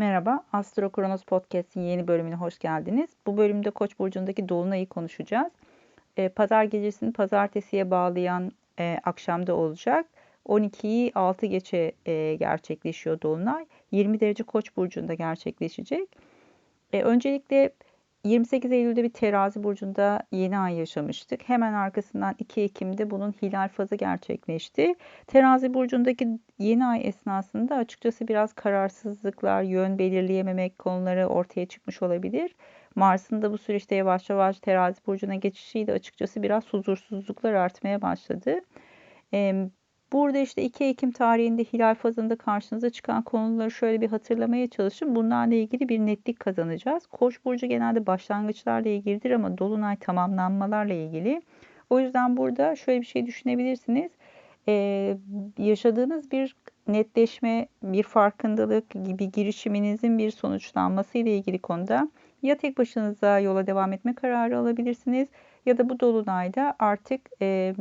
Merhaba, Astro Kronos Podcast'in yeni bölümüne hoş geldiniz. Bu bölümde Koç burcundaki dolunayı konuşacağız. E, pazar gecesini pazartesiye bağlayan e, akşamda olacak. 12'yi 6 geçe e, gerçekleşiyor dolunay. 20 derece Koç burcunda gerçekleşecek. E, öncelikle 28 Eylül'de bir terazi burcunda yeni ay yaşamıştık. Hemen arkasından 2 Ekim'de bunun hilal fazı gerçekleşti. Terazi burcundaki yeni ay esnasında açıkçası biraz kararsızlıklar, yön belirleyememek konuları ortaya çıkmış olabilir. Mars'ın da bu süreçte yavaş yavaş terazi burcuna geçişiyle açıkçası biraz huzursuzluklar artmaya başladı. Burada işte 2 Ekim tarihinde hilal fazında karşınıza çıkan konuları şöyle bir hatırlamaya çalışın. Bunlarla ilgili bir netlik kazanacağız. Koç burcu genelde başlangıçlarla ilgilidir ama dolunay tamamlanmalarla ilgili. O yüzden burada şöyle bir şey düşünebilirsiniz. Ee, yaşadığınız bir netleşme, bir farkındalık gibi girişiminizin bir sonuçlanması ile ilgili konuda ya tek başınıza yola devam etme kararı alabilirsiniz ya da bu dolunayda artık e,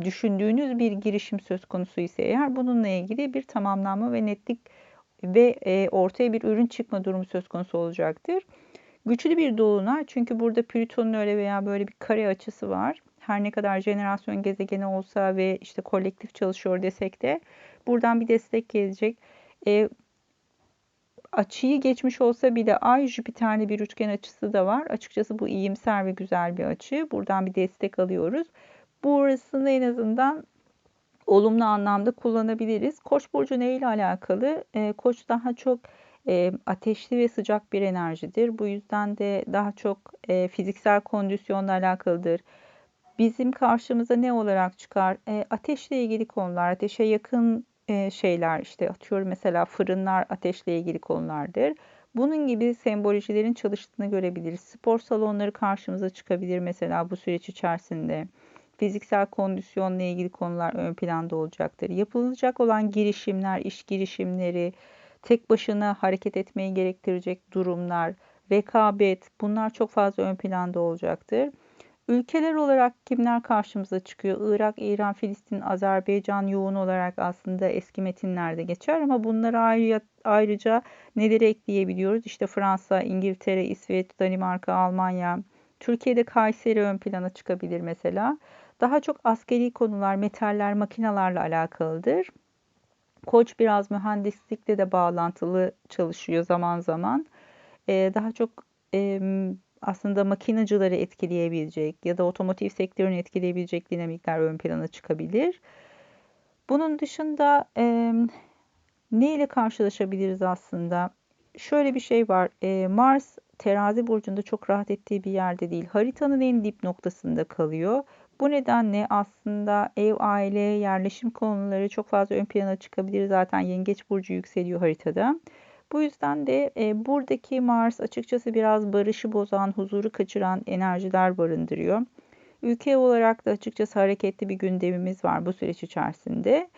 düşündüğünüz bir girişim söz konusu ise eğer bununla ilgili bir tamamlanma ve netlik ve e, ortaya bir ürün çıkma durumu söz konusu olacaktır. Güçlü bir dolunay çünkü burada Plüton'un öyle veya böyle bir kare açısı var. Her ne kadar jenerasyon gezegeni olsa ve işte kolektif çalışıyor desek de buradan bir destek gelecek. E, açıyı geçmiş olsa bile Ay Jüpiter'li bir üçgen açısı da var. Açıkçası bu iyimser ve güzel bir açı. Buradan bir destek alıyoruz. Burasını en azından olumlu anlamda kullanabiliriz. Koç burcu ne ile alakalı? E, Koç daha çok e, ateşli ve sıcak bir enerjidir. Bu yüzden de daha çok e, fiziksel kondisyonla alakalıdır. Bizim karşımıza ne olarak çıkar? E, ateşle ilgili konular, ateşe yakın e, şeyler işte atıyorum mesela fırınlar ateşle ilgili konulardır. Bunun gibi sembolojilerin çalıştığını görebiliriz. Spor salonları karşımıza çıkabilir mesela bu süreç içerisinde fiziksel kondisyonla ilgili konular ön planda olacaktır. Yapılacak olan girişimler, iş girişimleri, tek başına hareket etmeyi gerektirecek durumlar, rekabet bunlar çok fazla ön planda olacaktır. Ülkeler olarak kimler karşımıza çıkıyor? Irak, İran, Filistin, Azerbaycan yoğun olarak aslında eski metinlerde geçer ama bunlara ayrıca, ayrıca neleri ekleyebiliyoruz? İşte Fransa, İngiltere, İsveç, Danimarka, Almanya. Türkiye'de Kayseri ön plana çıkabilir mesela daha çok askeri konular, metaller, makinalarla alakalıdır. Koç biraz mühendislikle de bağlantılı çalışıyor zaman zaman. Ee, daha çok e, aslında makinacıları etkileyebilecek ya da otomotiv sektörünü etkileyebilecek dinamikler ön plana çıkabilir. Bunun dışında e, ne ile karşılaşabiliriz aslında? Şöyle bir şey var. E, Mars terazi burcunda çok rahat ettiği bir yerde değil. Haritanın en dip noktasında kalıyor. Bu nedenle aslında ev, aile, yerleşim konuları çok fazla ön plana çıkabilir. Zaten Yengeç burcu yükseliyor haritada. Bu yüzden de e, buradaki Mars açıkçası biraz barışı bozan, huzuru kaçıran enerjiler barındırıyor. Ülke olarak da açıkçası hareketli bir gündemimiz var bu süreç içerisinde.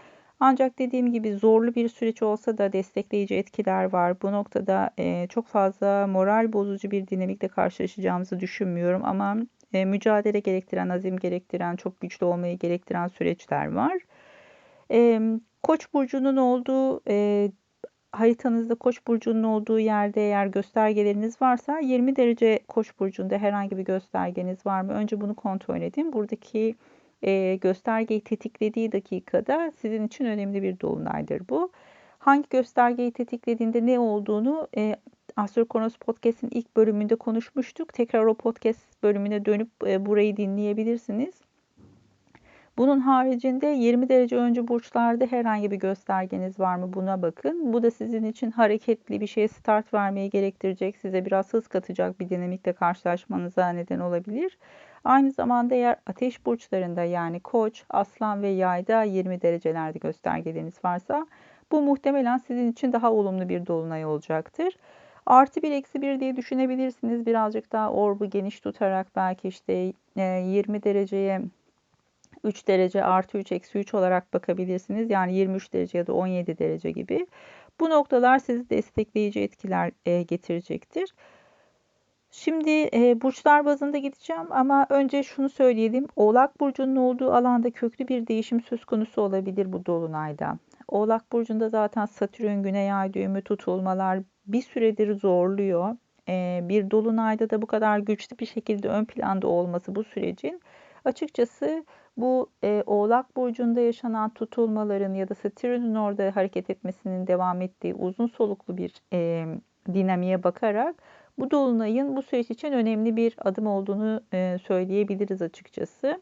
Ancak dediğim gibi zorlu bir süreç olsa da destekleyici etkiler var. Bu noktada e, çok fazla moral bozucu bir dinamikle karşılaşacağımızı düşünmüyorum ama e, mücadele gerektiren, azim gerektiren, çok güçlü olmayı gerektiren süreçler var. E, Koç burcunun olduğu e, haritanızda Koç burcunun olduğu yerde eğer göstergeleriniz varsa 20 derece Koç burcunda herhangi bir göstergeniz var mı? Önce bunu kontrol edin. Buradaki e, göstergeyi tetiklediği dakikada sizin için önemli bir dolunaydır bu. Hangi göstergeyi tetiklediğinde ne olduğunu Kronos Podcast'in ilk bölümünde konuşmuştuk. Tekrar o podcast bölümüne dönüp e, burayı dinleyebilirsiniz. Bunun haricinde 20 derece önce burçlarda herhangi bir göstergeniz var mı buna bakın. Bu da sizin için hareketli bir şeye start vermeyi gerektirecek, size biraz hız katacak bir dinamikle karşılaşmanıza neden olabilir. Aynı zamanda eğer ateş burçlarında yani koç, aslan ve yayda 20 derecelerde göstergeleriniz varsa bu muhtemelen sizin için daha olumlu bir dolunay olacaktır. Artı bir eksi bir diye düşünebilirsiniz. Birazcık daha orbu geniş tutarak belki işte 20 e, dereceye 3 derece artı 3 eksi 3 olarak bakabilirsiniz. Yani 23 derece ya da 17 derece gibi. Bu noktalar sizi destekleyici etkiler e, getirecektir. Şimdi e, burçlar bazında gideceğim ama önce şunu söyleyelim. Oğlak burcunun olduğu alanda köklü bir değişim söz konusu olabilir bu dolunayda. Oğlak Burcu'nda zaten Satürn Güney Ay düğümü tutulmalar bir süredir zorluyor. E, bir dolunayda da bu kadar güçlü bir şekilde ön planda olması bu sürecin açıkçası bu e, Oğlak Burcu'nda yaşanan tutulmaların ya da Satürn'ün orada hareket etmesinin devam ettiği uzun soluklu bir e, dinamiğe bakarak bu dolunayın bu süreç için önemli bir adım olduğunu e, söyleyebiliriz açıkçası.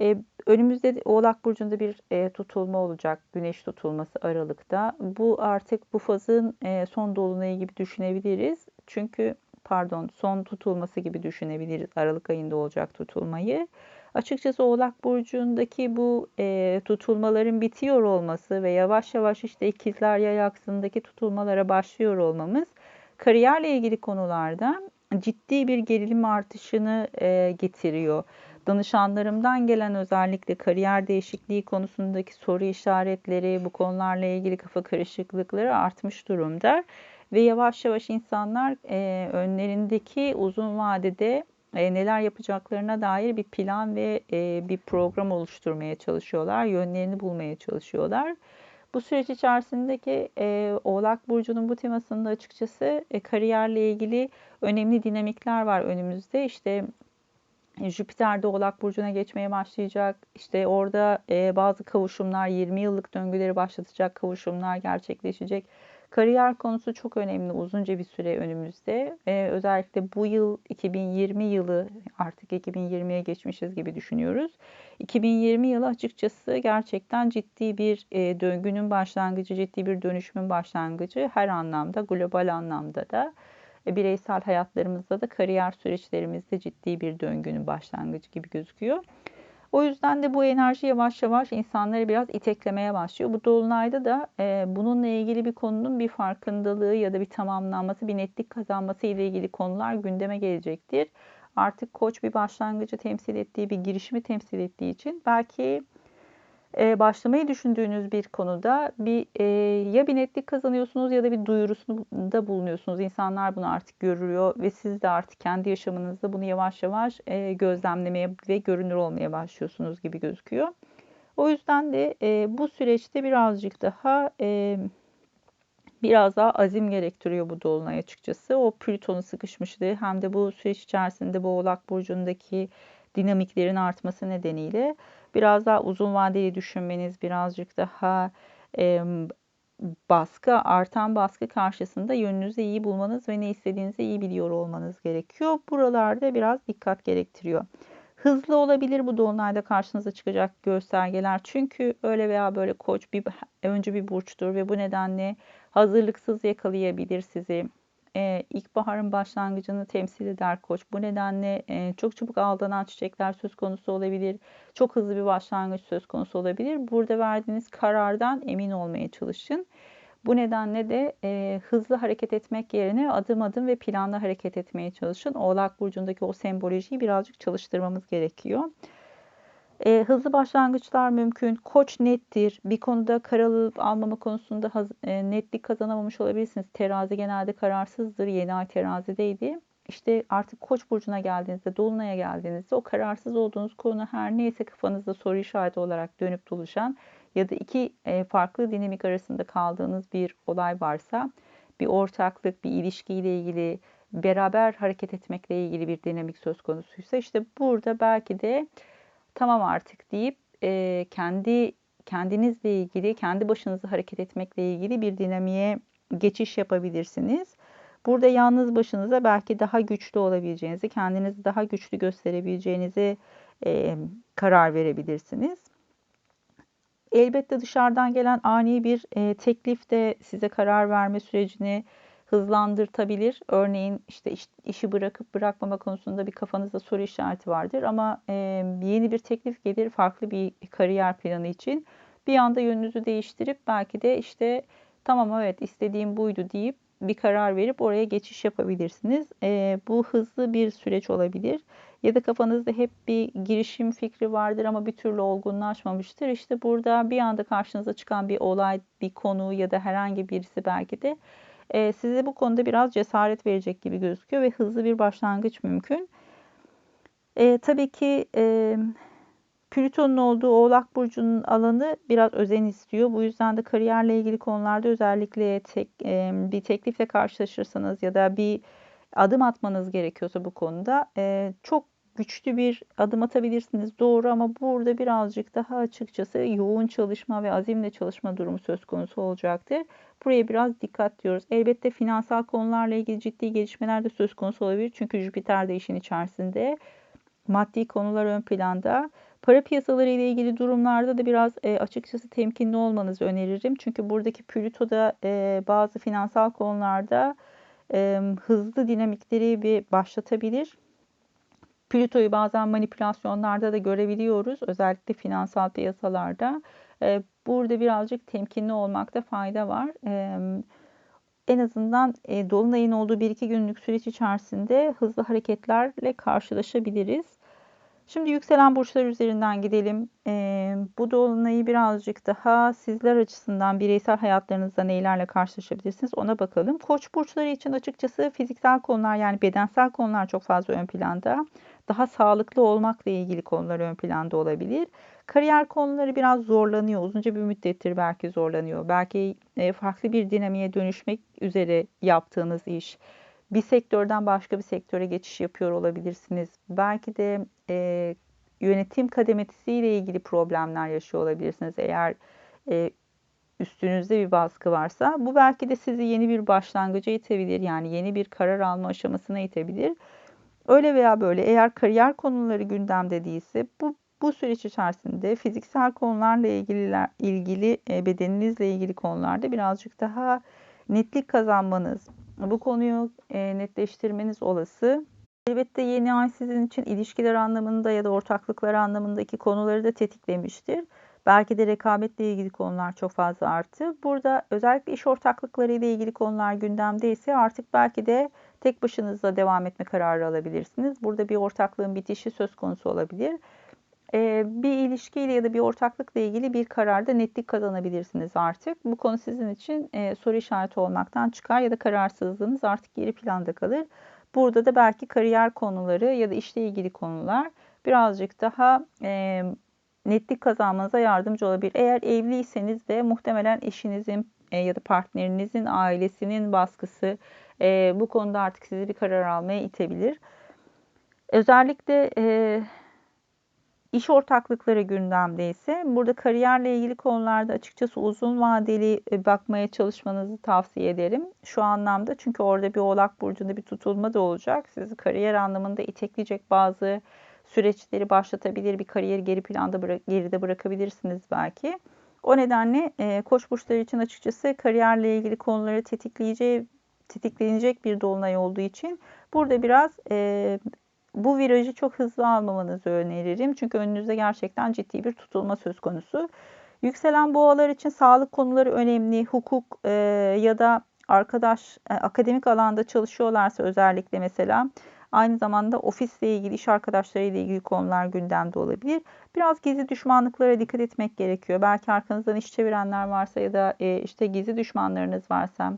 E, önümüzde Oğlak Burcu'nda bir e, tutulma olacak. Güneş tutulması Aralık'ta. Bu artık bu fazın e, son dolunayı gibi düşünebiliriz. Çünkü pardon son tutulması gibi düşünebiliriz. Aralık ayında olacak tutulmayı. Açıkçası Oğlak Burcu'ndaki bu e, tutulmaların bitiyor olması ve yavaş yavaş işte ikizler yay tutulmalara başlıyor olmamız kariyerle ilgili konularda ciddi bir gerilim artışını e, getiriyor. Danışanlarımdan gelen özellikle kariyer değişikliği konusundaki soru işaretleri, bu konularla ilgili kafa karışıklıkları artmış durumda. Ve yavaş yavaş insanlar e, önlerindeki uzun vadede e, neler yapacaklarına dair bir plan ve e, bir program oluşturmaya çalışıyorlar. Yönlerini bulmaya çalışıyorlar. Bu süreç içerisindeki e, Oğlak Burcu'nun bu temasında açıkçası e, kariyerle ilgili önemli dinamikler var önümüzde. İşte Jüpiter Oğlak Burcu'na geçmeye başlayacak. İşte orada e, bazı kavuşumlar, 20 yıllık döngüleri başlatacak kavuşumlar gerçekleşecek. Kariyer konusu çok önemli uzunca bir süre önümüzde. Ee, özellikle bu yıl 2020 yılı artık 2020'ye geçmişiz gibi düşünüyoruz. 2020 yılı açıkçası gerçekten ciddi bir e, döngünün başlangıcı, ciddi bir dönüşümün başlangıcı her anlamda, global anlamda da e, bireysel hayatlarımızda da kariyer süreçlerimizde ciddi bir döngünün başlangıcı gibi gözüküyor. O yüzden de bu enerji yavaş yavaş insanları biraz iteklemeye başlıyor. Bu dolunayda da e, bununla ilgili bir konunun bir farkındalığı ya da bir tamamlanması, bir netlik kazanması ile ilgili konular gündeme gelecektir. Artık koç bir başlangıcı temsil ettiği, bir girişimi temsil ettiği için belki e, başlamayı düşündüğünüz bir konuda bir e, ya bir netlik kazanıyorsunuz ya da bir duyurusunda bulunuyorsunuz. İnsanlar bunu artık görüyor ve siz de artık kendi yaşamınızda bunu yavaş yavaş e, gözlemlemeye ve görünür olmaya başlıyorsunuz gibi gözüküyor. O yüzden de e, bu süreçte birazcık daha e, biraz daha azim gerektiriyor bu dolunay açıkçası. O Plüton'un sıkışmışlığı hem de bu süreç içerisinde bu Oğlak Burcu'ndaki dinamiklerin artması nedeniyle biraz daha uzun vadeli düşünmeniz, birazcık daha e, baskı, artan baskı karşısında yönünüzü iyi bulmanız ve ne istediğinizi iyi biliyor olmanız gerekiyor. Buralarda biraz dikkat gerektiriyor. Hızlı olabilir bu dolunayda karşınıza çıkacak göstergeler. Çünkü öyle veya böyle koç bir önce bir burçtur ve bu nedenle hazırlıksız yakalayabilir sizi e, ilkbaharın başlangıcını temsil eder koç. Bu nedenle e, çok çabuk aldanan çiçekler söz konusu olabilir. Çok hızlı bir başlangıç söz konusu olabilir. Burada verdiğiniz karardan emin olmaya çalışın. Bu nedenle de e, hızlı hareket etmek yerine adım adım ve planlı hareket etmeye çalışın. Oğlak Burcu'ndaki o sembolojiyi birazcık çalıştırmamız gerekiyor. E, hızlı başlangıçlar mümkün. Koç nettir. Bir konuda karar alıp almama konusunda haz, e, netlik kazanamamış olabilirsiniz. Terazi genelde kararsızdır. Yeni ay terazideydi. İşte artık Koç burcuna geldiğinizde, Dolunay'a geldiğinizde o kararsız olduğunuz konu her neyse kafanızda soru işareti olarak dönüp dolaşan ya da iki e, farklı dinamik arasında kaldığınız bir olay varsa, bir ortaklık, bir ilişkiyle ilgili, beraber hareket etmekle ilgili bir dinamik söz konusuysa işte burada belki de tamam artık deyip e, kendi kendinizle ilgili, kendi başınıza hareket etmekle ilgili bir dinamiğe geçiş yapabilirsiniz. Burada yalnız başınıza belki daha güçlü olabileceğinizi, kendinizi daha güçlü gösterebileceğinizi e, karar verebilirsiniz. Elbette dışarıdan gelen ani bir e, teklif de size karar verme sürecini hızlandırtabilir. Örneğin işte iş, işi bırakıp bırakmama konusunda bir kafanızda soru işareti vardır ama e, yeni bir teklif gelir farklı bir kariyer planı için. Bir anda yönünüzü değiştirip belki de işte tamam evet istediğim buydu deyip bir karar verip oraya geçiş yapabilirsiniz. E, bu hızlı bir süreç olabilir. Ya da kafanızda hep bir girişim fikri vardır ama bir türlü olgunlaşmamıştır. İşte burada bir anda karşınıza çıkan bir olay, bir konu ya da herhangi birisi belki de e, size bu konuda biraz cesaret verecek gibi gözüküyor ve hızlı bir başlangıç mümkün. E, tabii ki e, Plüton'un olduğu Oğlak Burcu'nun alanı biraz özen istiyor. Bu yüzden de kariyerle ilgili konularda özellikle tek, e, bir teklifle karşılaşırsanız ya da bir adım atmanız gerekiyorsa bu konuda e, çok güçlü bir adım atabilirsiniz. Doğru ama burada birazcık daha açıkçası yoğun çalışma ve azimle çalışma durumu söz konusu olacaktır. Buraya biraz dikkat diyoruz. Elbette finansal konularla ilgili ciddi gelişmeler de söz konusu olabilir. Çünkü Jüpiter de işin içerisinde. Maddi konular ön planda. Para piyasaları ile ilgili durumlarda da biraz e, açıkçası temkinli olmanızı öneririm. Çünkü buradaki Plüto da e, bazı finansal konularda e, hızlı dinamikleri bir başlatabilir. Plüto'yu bazen manipülasyonlarda da görebiliyoruz. Özellikle finansal piyasalarda. E, burada birazcık temkinli olmakta fayda var. E, en azından e, Dolunay'ın olduğu 1-2 günlük süreç içerisinde hızlı hareketlerle karşılaşabiliriz. Şimdi yükselen burçlar üzerinden gidelim. Ee, bu dolunayı birazcık daha sizler açısından bireysel hayatlarınızda neylerle karşılaşabilirsiniz ona bakalım. Koç burçları için açıkçası fiziksel konular yani bedensel konular çok fazla ön planda. Daha sağlıklı olmakla ilgili konular ön planda olabilir. Kariyer konuları biraz zorlanıyor. Uzunca bir müddettir belki zorlanıyor. Belki e, farklı bir dinamiğe dönüşmek üzere yaptığınız iş bir sektörden başka bir sektöre geçiş yapıyor olabilirsiniz. Belki de e, yönetim kademesiyle ilgili problemler yaşıyor olabilirsiniz. Eğer e, üstünüzde bir baskı varsa bu belki de sizi yeni bir başlangıca itebilir. Yani yeni bir karar alma aşamasına itebilir. Öyle veya böyle eğer kariyer konuları gündemde değilse bu bu süreç içerisinde fiziksel konularla ilgili ilgili e, bedeninizle ilgili konularda birazcık daha netlik kazanmanız, bu konuyu e, netleştirmeniz olası. Elbette yeni ay sizin için ilişkiler anlamında ya da ortaklıklar anlamındaki konuları da tetiklemiştir. Belki de rekabetle ilgili konular çok fazla arttı. Burada özellikle iş ortaklıkları ile ilgili konular gündemde ise artık belki de tek başınızla devam etme kararı alabilirsiniz. Burada bir ortaklığın bitişi söz konusu olabilir bir ilişkiyle ya da bir ortaklıkla ilgili bir kararda netlik kazanabilirsiniz artık. Bu konu sizin için soru işareti olmaktan çıkar ya da kararsızlığınız artık geri planda kalır. Burada da belki kariyer konuları ya da işle ilgili konular birazcık daha netlik kazanmanıza yardımcı olabilir. Eğer evliyseniz de muhtemelen eşinizin ya da partnerinizin ailesinin baskısı bu konuda artık sizi bir karar almaya itebilir. Özellikle İş ortaklıkları gündemde ise burada kariyerle ilgili konularda açıkçası uzun vadeli e, bakmaya çalışmanızı tavsiye ederim. Şu anlamda çünkü orada bir oğlak burcunda bir tutulma da olacak. Sizi kariyer anlamında itekleyecek bazı süreçleri başlatabilir. Bir kariyeri geri planda bırak, geride bırakabilirsiniz belki. O nedenle e, koç burçları için açıkçası kariyerle ilgili konuları tetikleyeceği tetiklenecek bir dolunay olduğu için burada biraz e, bu virajı çok hızlı almamanızı öneririm. Çünkü önünüzde gerçekten ciddi bir tutulma söz konusu. Yükselen boğalar için sağlık konuları önemli. Hukuk e, ya da arkadaş e, akademik alanda çalışıyorlarsa özellikle mesela aynı zamanda ofisle ilgili, iş arkadaşlarıyla ilgili konular gündemde olabilir. Biraz gizli düşmanlıklara dikkat etmek gerekiyor. Belki arkanızdan iş çevirenler varsa ya da e, işte gizli düşmanlarınız varsa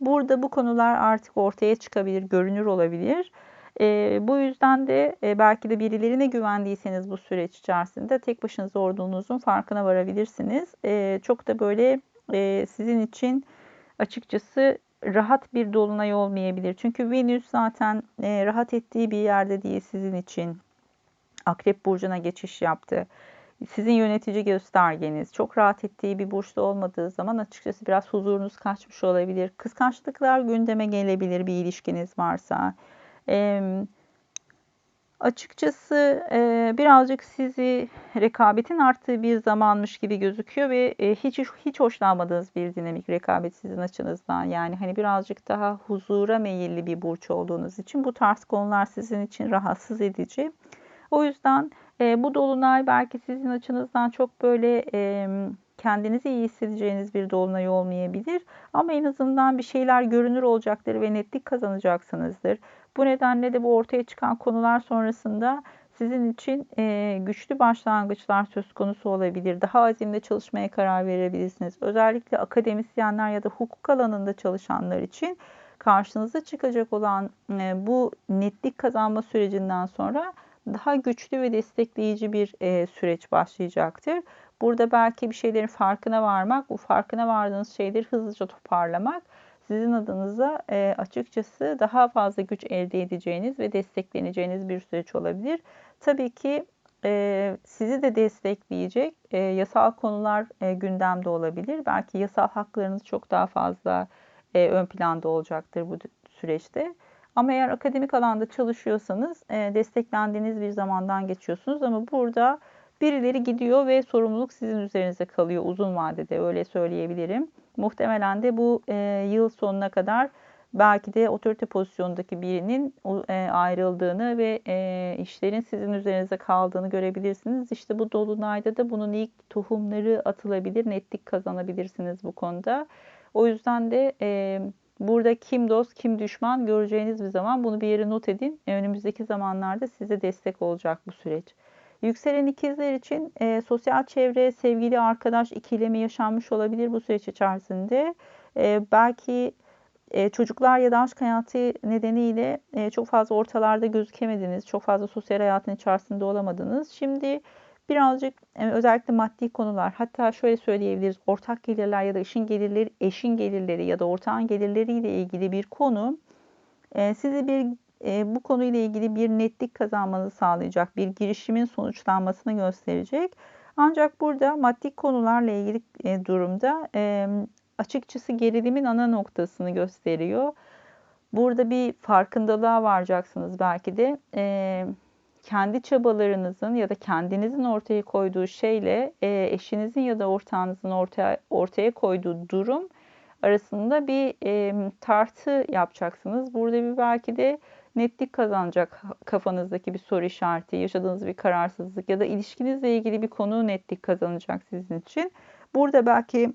burada bu konular artık ortaya çıkabilir, görünür olabilir. E, bu yüzden de e, belki de birilerine güvendiyseniz bu süreç içerisinde tek başınıza olduğunuzun farkına varabilirsiniz. E, çok da böyle e, sizin için açıkçası rahat bir dolunay olmayabilir. Çünkü Venüs zaten e, rahat ettiği bir yerde değil sizin için. Akrep burcuna geçiş yaptı. Sizin yönetici göstergeniz çok rahat ettiği bir burçta olmadığı zaman açıkçası biraz huzurunuz kaçmış olabilir. Kıskançlıklar gündeme gelebilir bir ilişkiniz varsa. E, açıkçası e, birazcık sizi rekabetin arttığı bir zamanmış gibi gözüküyor ve e, hiç hiç hoşlanmadığınız bir dinamik rekabet sizin açınızdan. Yani hani birazcık daha huzura meyilli bir burç olduğunuz için bu tarz konular sizin için rahatsız edici. O yüzden e, bu dolunay belki sizin açınızdan çok böyle e, kendinizi iyi hissedeceğiniz bir dolunay olmayabilir. Ama en azından bir şeyler görünür olacaktır ve netlik kazanacaksınızdır. Bu nedenle de bu ortaya çıkan konular sonrasında sizin için e, güçlü başlangıçlar söz konusu olabilir. Daha azimle çalışmaya karar verebilirsiniz. Özellikle akademisyenler ya da hukuk alanında çalışanlar için karşınıza çıkacak olan e, bu netlik kazanma sürecinden sonra daha güçlü ve destekleyici bir e, süreç başlayacaktır. Burada belki bir şeylerin farkına varmak, bu farkına vardığınız şeyleri hızlıca toparlamak sizin adınıza e, açıkçası daha fazla güç elde edeceğiniz ve destekleneceğiniz bir süreç olabilir. Tabii ki e, sizi de destekleyecek e, yasal konular e, gündemde olabilir. Belki yasal haklarınız çok daha fazla e, ön planda olacaktır bu süreçte. Ama eğer akademik alanda çalışıyorsanız e, desteklendiğiniz bir zamandan geçiyorsunuz. Ama burada birileri gidiyor ve sorumluluk sizin üzerinize kalıyor uzun vadede öyle söyleyebilirim. Muhtemelen de bu e, yıl sonuna kadar belki de otorite pozisyondaki birinin e, ayrıldığını ve e, işlerin sizin üzerinize kaldığını görebilirsiniz. İşte bu dolunayda da bunun ilk tohumları atılabilir, netlik kazanabilirsiniz bu konuda. O yüzden de e, burada kim dost kim düşman göreceğiniz bir zaman bunu bir yere not edin. Önümüzdeki zamanlarda size destek olacak bu süreç. Yükselen ikizler için e, sosyal çevre, sevgili arkadaş ikilemi yaşanmış olabilir bu süreç içerisinde. E, belki e, çocuklar ya da aşk hayatı nedeniyle e, çok fazla ortalarda gözükemediniz. Çok fazla sosyal hayatın içerisinde olamadınız. Şimdi birazcık e, özellikle maddi konular hatta şöyle söyleyebiliriz ortak gelirler ya da eşin gelirleri, eşin gelirleri ya da ortağın gelirleriyle ilgili bir konu e, sizi bir e, bu konuyla ilgili bir netlik kazanmanızı sağlayacak, bir girişimin sonuçlanmasını gösterecek. Ancak burada maddi konularla ilgili e, durumda e, açıkçası gerilimin ana noktasını gösteriyor. Burada bir farkındalığa varacaksınız belki de. E, kendi çabalarınızın ya da kendinizin ortaya koyduğu şeyle e, eşinizin ya da ortağınızın ortaya ortaya koyduğu durum arasında bir e, tartı yapacaksınız. Burada bir belki de netlik kazanacak kafanızdaki bir soru işareti, yaşadığınız bir kararsızlık ya da ilişkinizle ilgili bir konu netlik kazanacak sizin için. Burada belki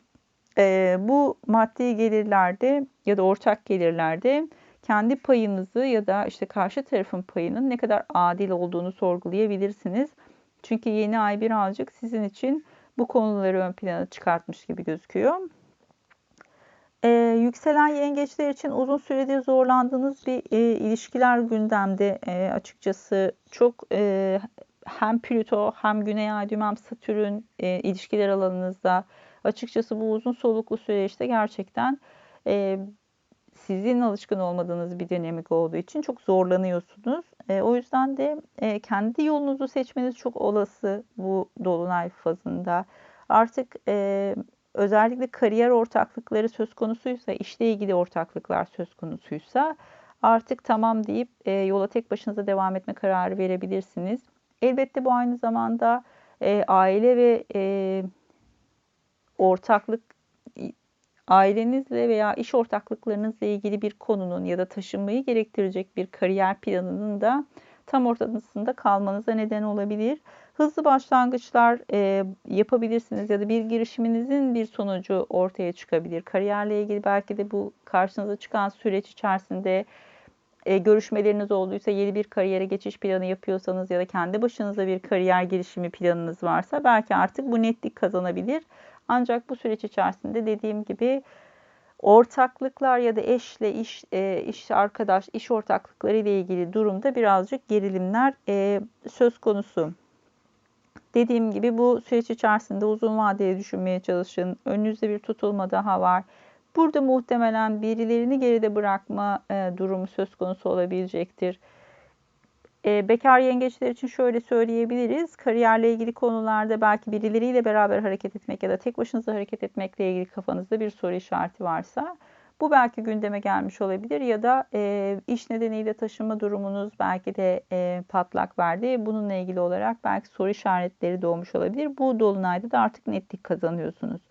e, bu maddi gelirlerde ya da ortak gelirlerde kendi payınızı ya da işte karşı tarafın payının ne kadar adil olduğunu sorgulayabilirsiniz. Çünkü yeni ay birazcık sizin için bu konuları ön plana çıkartmış gibi gözüküyor. Ee, yükselen yengeçler için uzun süredir zorlandığınız bir e, ilişkiler gündemde e, açıkçası çok e, hem Plüto hem Güney Ay düğüm hem Satürn e, ilişkiler alanınızda açıkçası bu uzun soluklu süreçte gerçekten e, sizin alışkın olmadığınız bir dinamik olduğu için çok zorlanıyorsunuz. E, o yüzden de e, kendi yolunuzu seçmeniz çok olası bu dolunay fazında. Artık e, özellikle kariyer ortaklıkları söz konusuysa, işle ilgili ortaklıklar söz konusuysa artık tamam deyip e, yola tek başınıza devam etme kararı verebilirsiniz. Elbette bu aynı zamanda e, aile ve e, ortaklık ailenizle veya iş ortaklıklarınızla ilgili bir konunun ya da taşınmayı gerektirecek bir kariyer planının da tam ortasında kalmanıza neden olabilir. Hızlı başlangıçlar e, yapabilirsiniz ya da bir girişiminizin bir sonucu ortaya çıkabilir. Kariyerle ilgili belki de bu karşınıza çıkan süreç içerisinde e, görüşmeleriniz olduysa yeni bir kariyere geçiş planı yapıyorsanız ya da kendi başınıza bir kariyer girişimi planınız varsa belki artık bu netlik kazanabilir. Ancak bu süreç içerisinde dediğim gibi ortaklıklar ya da eşle iş, e, iş arkadaş, iş ortaklıkları ile ilgili durumda birazcık gerilimler e, söz konusu. Dediğim gibi bu süreç içerisinde uzun vadeli düşünmeye çalışın. Önünüzde bir tutulma daha var. Burada muhtemelen birilerini geride bırakma e, durumu söz konusu olabilecektir. E, bekar yengeçler için şöyle söyleyebiliriz. Kariyerle ilgili konularda belki birileriyle beraber hareket etmek ya da tek başınıza hareket etmekle ilgili kafanızda bir soru işareti varsa bu belki gündeme gelmiş olabilir ya da e, iş nedeniyle taşınma durumunuz belki de e, patlak verdi. Bununla ilgili olarak belki soru işaretleri doğmuş olabilir. Bu dolunayda da artık netlik kazanıyorsunuz.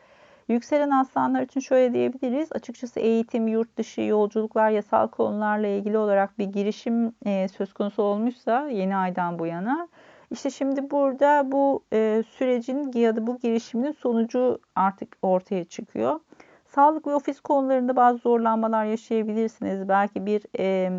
Yükselen aslanlar için şöyle diyebiliriz. Açıkçası eğitim, yurt dışı, yolculuklar, yasal konularla ilgili olarak bir girişim e, söz konusu olmuşsa yeni aydan bu yana. İşte şimdi burada bu e, sürecin ya da bu girişimin sonucu artık ortaya çıkıyor. Sağlık ve ofis konularında bazı zorlanmalar yaşayabilirsiniz. Belki bir e,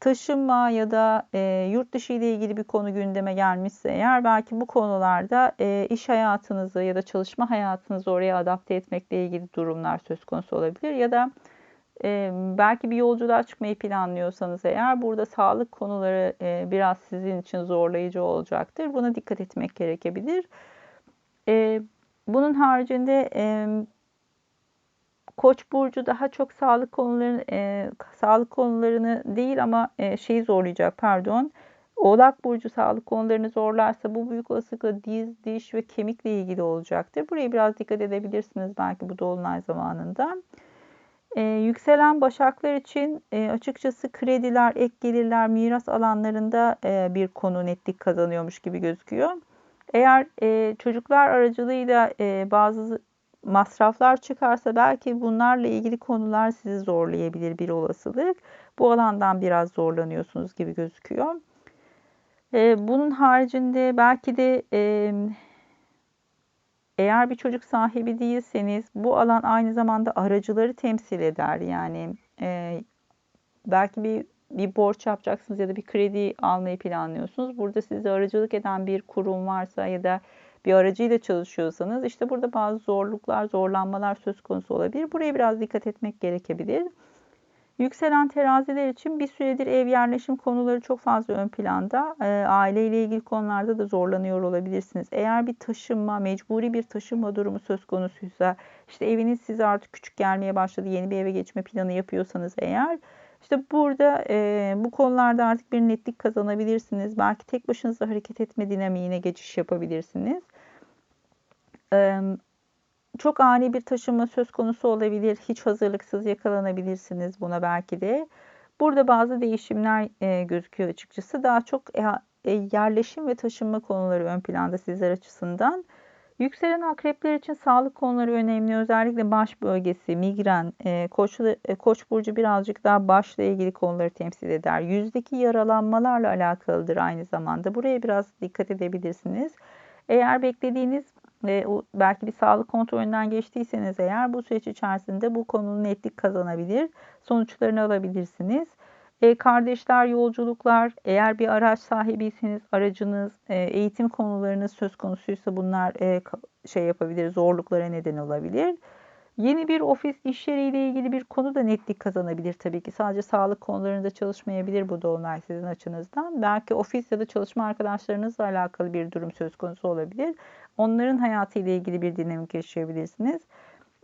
taşınma ya da e, yurt dışı ile ilgili bir konu gündeme gelmişse eğer belki bu konularda e, iş hayatınızı ya da çalışma hayatınızı oraya adapte etmekle ilgili durumlar söz konusu olabilir ya da E, belki bir yolculuğa çıkmayı planlıyorsanız eğer burada sağlık konuları e, biraz sizin için zorlayıcı olacaktır. Buna dikkat etmek gerekebilir. E, bunun haricinde e, Koç burcu daha çok sağlık konularını e, sağlık konularını değil ama e, şeyi zorlayacak pardon. Oğlak burcu sağlık konularını zorlarsa bu büyük olasılıkla diz, diş ve kemikle ilgili olacaktır. Buraya biraz dikkat edebilirsiniz belki bu dolunay zamanında. Ee, yükselen başaklar için e, açıkçası krediler, ek gelirler, miras alanlarında e, bir konu netlik kazanıyormuş gibi gözüküyor. Eğer e, çocuklar aracılığıyla e, bazı masraflar çıkarsa belki bunlarla ilgili konular sizi zorlayabilir bir olasılık. Bu alandan biraz zorlanıyorsunuz gibi gözüküyor. E, bunun haricinde belki de e, eğer bir çocuk sahibi değilseniz bu alan aynı zamanda aracıları temsil eder. Yani e, belki bir bir borç yapacaksınız ya da bir kredi almayı planlıyorsunuz. Burada size aracılık eden bir kurum varsa ya da bir aracıyla çalışıyorsanız işte burada bazı zorluklar, zorlanmalar söz konusu olabilir. Buraya biraz dikkat etmek gerekebilir. Yükselen teraziler için bir süredir ev yerleşim konuları çok fazla ön planda. E, aileyle ilgili konularda da zorlanıyor olabilirsiniz. Eğer bir taşınma, mecburi bir taşınma durumu söz konusuysa, işte eviniz size artık küçük gelmeye başladı, yeni bir eve geçme planı yapıyorsanız eğer, işte burada e, bu konularda artık bir netlik kazanabilirsiniz. Belki tek başınıza hareket etme dinamiğine geçiş yapabilirsiniz. E, çok ani bir taşınma söz konusu olabilir. Hiç hazırlıksız yakalanabilirsiniz buna belki de. Burada bazı değişimler e, gözüküyor açıkçası. Daha çok e, yerleşim ve taşınma konuları ön planda sizler açısından. Yükselen akrepler için sağlık konuları önemli. Özellikle baş bölgesi, migren, e, koç, e, koç burcu birazcık daha başla ilgili konuları temsil eder. Yüzdeki yaralanmalarla alakalıdır aynı zamanda. Buraya biraz dikkat edebilirsiniz. Eğer beklediğiniz ve belki bir sağlık kontrolünden geçtiyseniz eğer bu süreç içerisinde bu konunun netlik kazanabilir, sonuçlarını alabilirsiniz. E, kardeşler, yolculuklar, eğer bir araç sahibiyseniz aracınız, e, eğitim konularınız söz konusuysa bunlar e, şey yapabilir, zorluklara neden olabilir. Yeni bir ofis iş yeriyle ilgili bir konu da netlik kazanabilir tabii ki. Sadece sağlık konularında çalışmayabilir bu dolunay sizin açınızdan. Belki ofis ya da çalışma arkadaşlarınızla alakalı bir durum söz konusu olabilir. Onların hayatıyla ilgili bir dinamik yaşayabilirsiniz.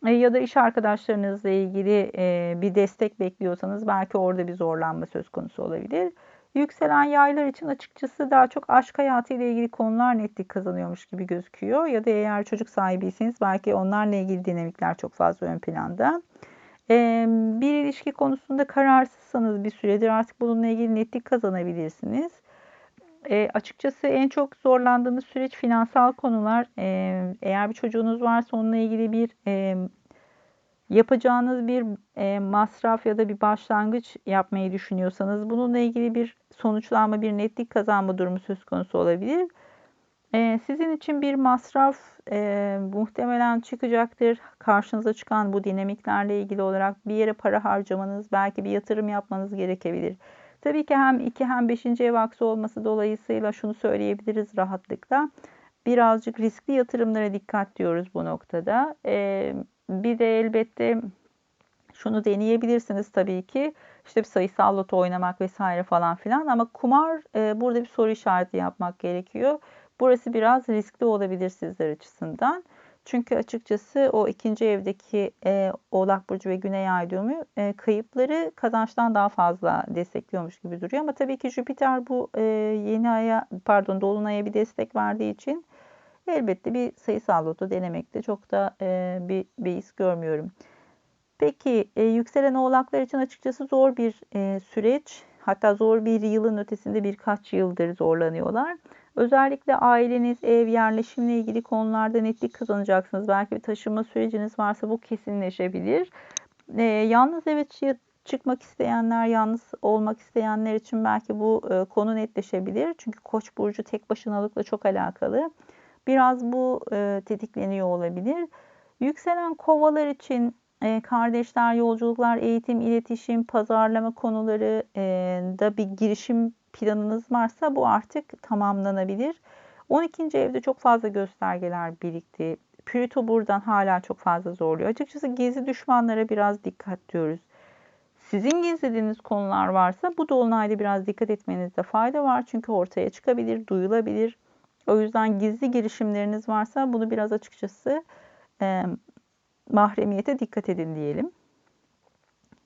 E, ya da iş arkadaşlarınızla ilgili e, bir destek bekliyorsanız belki orada bir zorlanma söz konusu olabilir. Yükselen yaylar için açıkçası daha çok aşk hayatı ile ilgili konular netlik kazanıyormuş gibi gözüküyor. Ya da eğer çocuk sahibiyseniz belki onlarla ilgili dinamikler çok fazla ön planda. E, bir ilişki konusunda kararsızsanız bir süredir artık bununla ilgili netlik kazanabilirsiniz. E, açıkçası en çok zorlandığınız süreç finansal konular. E, eğer bir çocuğunuz varsa onunla ilgili bir e, yapacağınız bir e, masraf ya da bir başlangıç yapmayı düşünüyorsanız bununla ilgili bir sonuçlanma, bir netlik kazanma durumu söz konusu olabilir. E, sizin için bir masraf e, muhtemelen çıkacaktır. Karşınıza çıkan bu dinamiklerle ilgili olarak bir yere para harcamanız, belki bir yatırım yapmanız gerekebilir. Tabii ki hem 2 hem 5. ev aksı olması dolayısıyla şunu söyleyebiliriz rahatlıkla. Birazcık riskli yatırımlara dikkat diyoruz bu noktada. Ee, bir de elbette şunu deneyebilirsiniz tabii ki. İşte bir sayısal loto oynamak vesaire falan filan ama kumar e, burada bir soru işareti yapmak gerekiyor. Burası biraz riskli olabilir sizler açısından. Çünkü açıkçası o ikinci evdeki e, Oğlak Burcu ve Güney Ay düğümü e, kayıpları kazançtan daha fazla destekliyormuş gibi duruyor. Ama tabii ki Jüpiter bu e, yeni aya pardon Dolunay'a bir destek verdiği için elbette bir sayısal loto denemekte çok da e, bir beis görmüyorum. Peki e, yükselen oğlaklar için açıkçası zor bir e, süreç. Hatta zor bir yılın ötesinde birkaç yıldır zorlanıyorlar. Özellikle aileniz, ev, yerleşimle ilgili konularda netlik kazanacaksınız. Belki bir taşınma süreciniz varsa bu kesinleşebilir. E, yalnız evet çıkmak isteyenler, yalnız olmak isteyenler için belki bu e, konu netleşebilir. Çünkü Koç burcu tek başınalıkla çok alakalı. Biraz bu e, tetikleniyor olabilir. Yükselen kovalar için e, kardeşler, yolculuklar, eğitim, iletişim, pazarlama konuları e, da bir girişim planınız varsa bu artık tamamlanabilir. 12. evde çok fazla göstergeler birikti. Plüto buradan hala çok fazla zorluyor. Açıkçası gezi düşmanlara biraz dikkat diyoruz. Sizin gizlediğiniz konular varsa bu dolunayda biraz dikkat etmenizde fayda var. Çünkü ortaya çıkabilir, duyulabilir. O yüzden gizli girişimleriniz varsa bunu biraz açıkçası e, mahremiyete dikkat edin diyelim.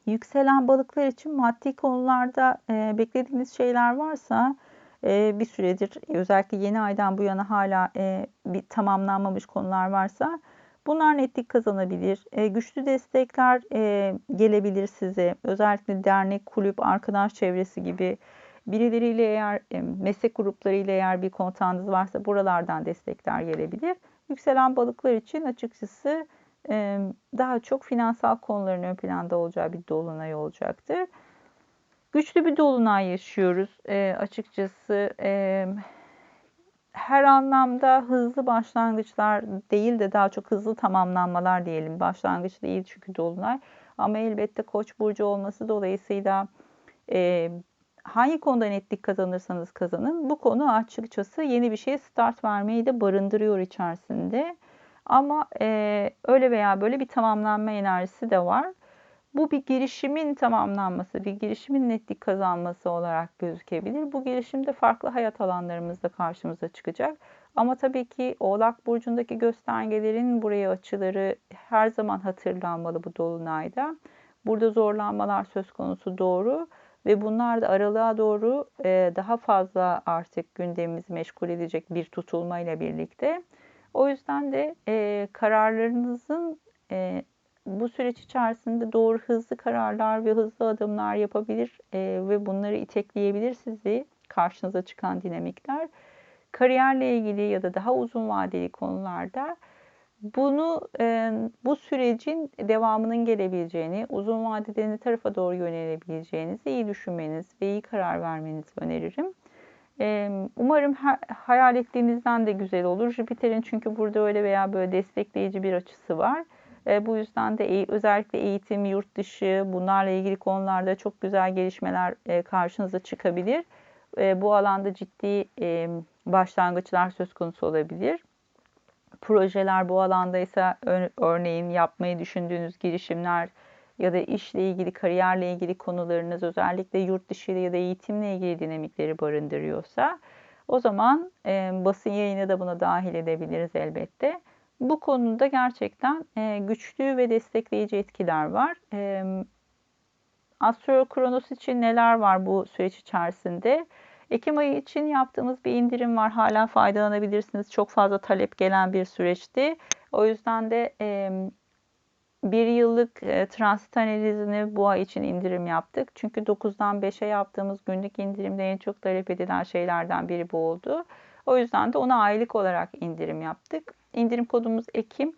Yükselen balıklar için maddi konularda e, beklediğiniz şeyler varsa e, bir süredir özellikle yeni aydan bu yana hala e, bir tamamlanmamış konular varsa bunlar netlik kazanabilir. E, güçlü destekler e, gelebilir size. Özellikle dernek, kulüp, arkadaş çevresi gibi birileriyle eğer e, meslek gruplarıyla eğer bir kontağınız varsa buralardan destekler gelebilir. Yükselen balıklar için açıkçası daha çok finansal konuların ön planda olacağı bir dolunay olacaktır. Güçlü bir dolunay yaşıyoruz açıkçası. Her anlamda hızlı başlangıçlar değil de daha çok hızlı tamamlanmalar diyelim. Başlangıç değil çünkü dolunay. Ama elbette koç burcu olması dolayısıyla e, hangi konuda netlik kazanırsanız kazanın bu konu açıkçası yeni bir şeye start vermeyi de barındırıyor içerisinde. Ama e, öyle veya böyle bir tamamlanma enerjisi de var. Bu bir girişimin tamamlanması, bir girişimin netlik kazanması olarak gözükebilir. Bu girişim de farklı hayat alanlarımızda karşımıza çıkacak. Ama tabii ki Oğlak Burcu'ndaki göstergelerin buraya açıları her zaman hatırlanmalı bu dolunayda. Burada zorlanmalar söz konusu doğru ve bunlar da aralığa doğru daha fazla artık gündemimizi meşgul edecek bir tutulmayla birlikte. O yüzden de e, kararlarınızın e, bu süreç içerisinde doğru hızlı kararlar ve hızlı adımlar yapabilir e, ve bunları itekleyebilir sizi karşınıza çıkan dinamikler. Kariyerle ilgili ya da daha uzun vadeli konularda bunu e, bu sürecin devamının gelebileceğini, uzun vadede ne tarafa doğru yönelebileceğinizi iyi düşünmeniz ve iyi karar vermenizi öneririm. Umarım hayal ettiğinizden de güzel olur. Jüpiter'in çünkü burada öyle veya böyle destekleyici bir açısı var. Bu yüzden de özellikle eğitim, yurt dışı bunlarla ilgili konularda çok güzel gelişmeler karşınıza çıkabilir. Bu alanda ciddi başlangıçlar söz konusu olabilir. Projeler bu alanda ise örneğin yapmayı düşündüğünüz girişimler, ya da işle ilgili, kariyerle ilgili konularınız özellikle yurt dışı ya da eğitimle ilgili dinamikleri barındırıyorsa o zaman e, basın yayını da buna dahil edebiliriz elbette. Bu konuda gerçekten e, güçlü ve destekleyici etkiler var. E, Astro Kronos için neler var bu süreç içerisinde? Ekim ayı için yaptığımız bir indirim var. Hala faydalanabilirsiniz. Çok fazla talep gelen bir süreçti. O yüzden de e, bir yıllık e, transit analizini bu ay için indirim yaptık. Çünkü 9'dan 5'e yaptığımız günlük indirimde en çok talep edilen şeylerden biri bu oldu. O yüzden de ona aylık olarak indirim yaptık. İndirim kodumuz Ekim.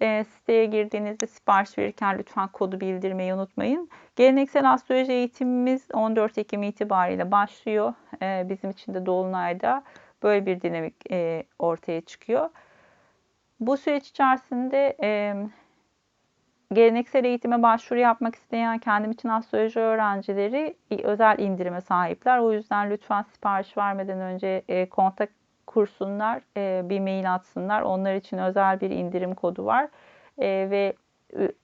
E, siteye girdiğinizde sipariş verirken lütfen kodu bildirmeyi unutmayın. Geleneksel astroloji eğitimimiz 14 Ekim itibariyle başlıyor. E, bizim için de Dolunay'da böyle bir dinamik e, ortaya çıkıyor. Bu süreç içerisinde e, geleneksel eğitime başvuru yapmak isteyen kendim için astroloji öğrencileri özel indirime sahipler. O yüzden lütfen sipariş vermeden önce e, kontak kursunlar, e, bir mail atsınlar. Onlar için özel bir indirim kodu var e, ve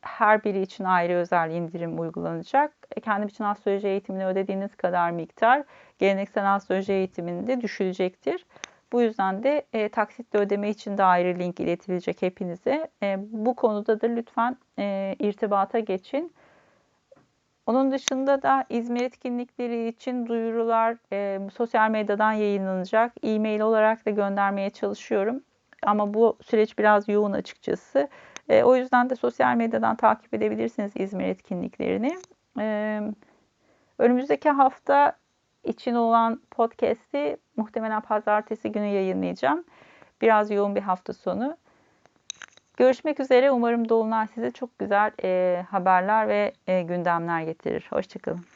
her biri için ayrı özel indirim uygulanacak. Kendim için astroloji eğitimini ödediğiniz kadar miktar geleneksel astroloji eğitiminde düşülecektir. Bu yüzden de e, taksitle ödeme için de ayrı link iletilecek hepinize. E, bu konuda da lütfen e, irtibata geçin. Onun dışında da İzmir etkinlikleri için duyurular e, sosyal medyadan yayınlanacak. E-mail olarak da göndermeye çalışıyorum. Ama bu süreç biraz yoğun açıkçası. E, o yüzden de sosyal medyadan takip edebilirsiniz İzmir etkinliklerini. E, önümüzdeki hafta için olan podcast'i muhtemelen pazartesi günü yayınlayacağım. Biraz yoğun bir hafta sonu. Görüşmek üzere. Umarım Dolunay size çok güzel e, haberler ve e, gündemler getirir. Hoşçakalın.